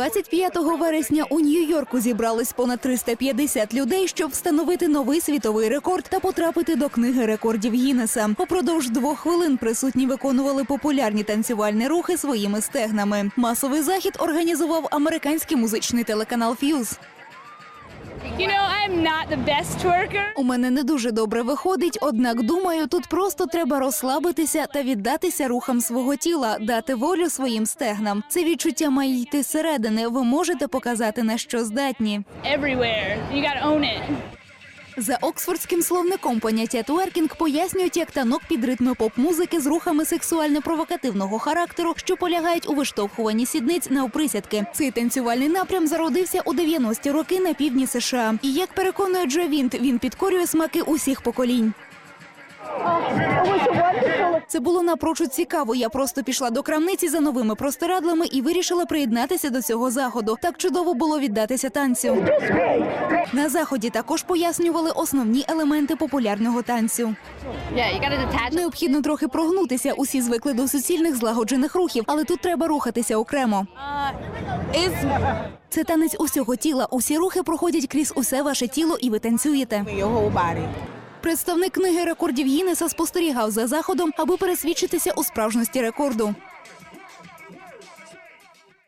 25 вересня у Нью-Йорку зібрались понад 350 людей, щоб встановити новий світовий рекорд та потрапити до книги рекордів Гіннеса. Упродовж двох хвилин присутні виконували популярні танцювальні рухи своїми стегнами. Масовий захід організував американський музичний телеканал Ф'юз. Not the best twerker. У мене не дуже добре виходить, однак думаю, тут просто треба розслабитися та віддатися рухам свого тіла, дати волю своїм стегнам. Це відчуття має йти зсередини. Ви можете показати на що здатні. Everywhere. You gotta own it. За оксфордським словником поняття тверкінг пояснюють як танок під ритми поп-музики з рухами сексуально-провокативного характеру, що полягають у виштовхуванні сідниць на оприсядки. Цей танцювальний напрям зародився у 90-ті роки на півдні США. І як переконує Джо Вінт, він підкорює смаки усіх поколінь. Це було напрочуд цікаво. Я просто пішла до крамниці за новими простирадлами і вирішила приєднатися до цього заходу. Так чудово було віддатися танцю. На заході також пояснювали основні елементи популярного танцю. Необхідно трохи прогнутися. Усі звикли до суцільних злагоджених рухів, але тут треба рухатися окремо. Uh, Це танець усього тіла. Усі рухи проходять крізь усе ваше тіло, і ви танцюєте. Представник книги рекордів Гіннеса спостерігав за заходом, аби пересвідчитися у справжності рекорду.